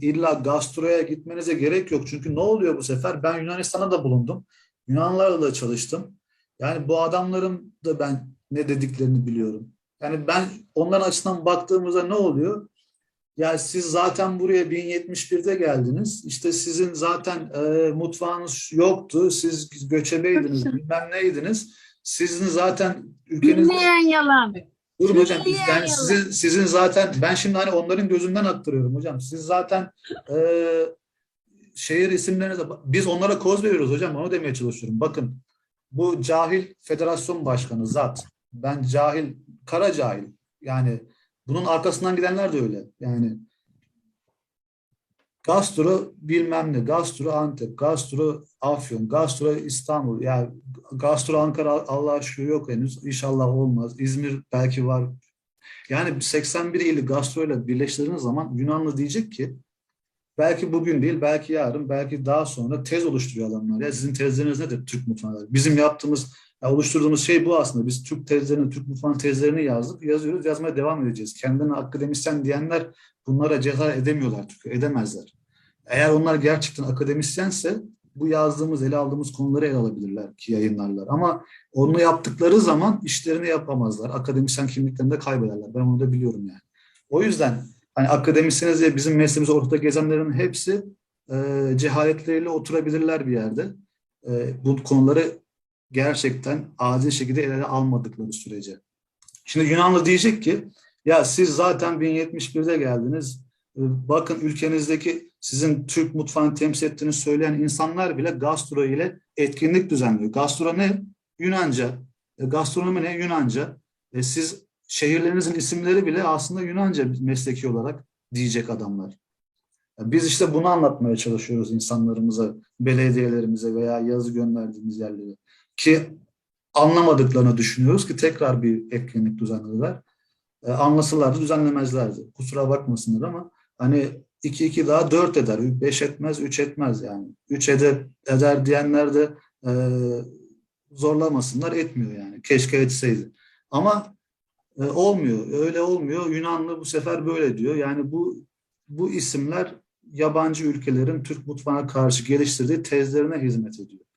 illa gastroya gitmenize gerek yok. Çünkü ne oluyor bu sefer? Ben Yunanistan'a da bulundum. Yunanlarla da çalıştım. Yani bu adamların da ben ne dediklerini biliyorum. Yani ben onların açısından baktığımızda ne oluyor? Ya siz zaten buraya 1071'de geldiniz. İşte sizin zaten e, mutfağınız yoktu. Siz göçebeydiniz, bilmem neydiniz. Sizin zaten ülkeniz Bilmeyen yalan. Durun hocam biz yani sizin sizin zaten ben şimdi hani onların gözünden aktarıyorum hocam. Siz zaten e, şehir isimlerinize biz onlara koz veriyoruz hocam onu demeye çalışıyorum. Bakın bu cahil federasyon başkanı zat. Ben cahil, kara cahil. Yani bunun arkasından gidenler de öyle. Yani Gastro bilmem ne, Gastro Antep, Gastro Afyon, Gastro İstanbul. Yani Gastro Ankara Allah'a şükür yok henüz. İnşallah olmaz. İzmir belki var. Yani 81 ili Gastro ile birleştirdiğiniz zaman Yunanlı diyecek ki belki bugün değil, belki yarın, belki daha sonra tez oluşturuyor adamlar. Ya sizin tezleriniz nedir Türk mutfağı? Bizim yaptığımız, ya oluşturduğumuz şey bu aslında. Biz Türk tezlerini, Türk mutfağının tezlerini yazdık, yazıyoruz, yazmaya devam edeceğiz. Kendine akademisyen diyenler bunlara cesaret edemiyorlar çünkü, edemezler. Eğer onlar gerçekten akademisyense bu yazdığımız, ele aldığımız konuları ele alabilirler ki yayınlarlar. Ama onu yaptıkları zaman işlerini yapamazlar. Akademisyen kimliklerini de kaybederler. Ben onu da biliyorum yani. O yüzden hani akademisyeniz diye bizim mesleğimizi ortada gezenlerin hepsi e, cehaletleriyle oturabilirler bir yerde. E, bu konuları gerçekten acil şekilde ele almadıkları sürece. Şimdi Yunanlı diyecek ki ya siz zaten 1071'de geldiniz. E, Bakın ülkenizdeki sizin Türk mutfağını temsil ettiğini söyleyen insanlar bile gastro ile etkinlik düzenliyor. Gastro ne? Yunanca. E, gastronomi ne? Yunanca. E, siz şehirlerinizin isimleri bile aslında Yunanca mesleki olarak diyecek adamlar. Biz işte bunu anlatmaya çalışıyoruz insanlarımıza, belediyelerimize veya yazı gönderdiğimiz yerlere. Ki anlamadıklarını düşünüyoruz ki tekrar bir etkinlik düzenlediler. E, anlasalardı düzenlemezlerdi. Kusura bakmasınlar ama hani 2 2 daha 4 eder. 5 etmez, 3 etmez yani. 3 eder, eder diyenler de e, zorlamasınlar etmiyor yani. Keşke etseydi. Ama e, olmuyor. Öyle olmuyor. Yunanlı bu sefer böyle diyor. Yani bu bu isimler yabancı ülkelerin Türk mutfağına karşı geliştirdiği tezlerine hizmet ediyor.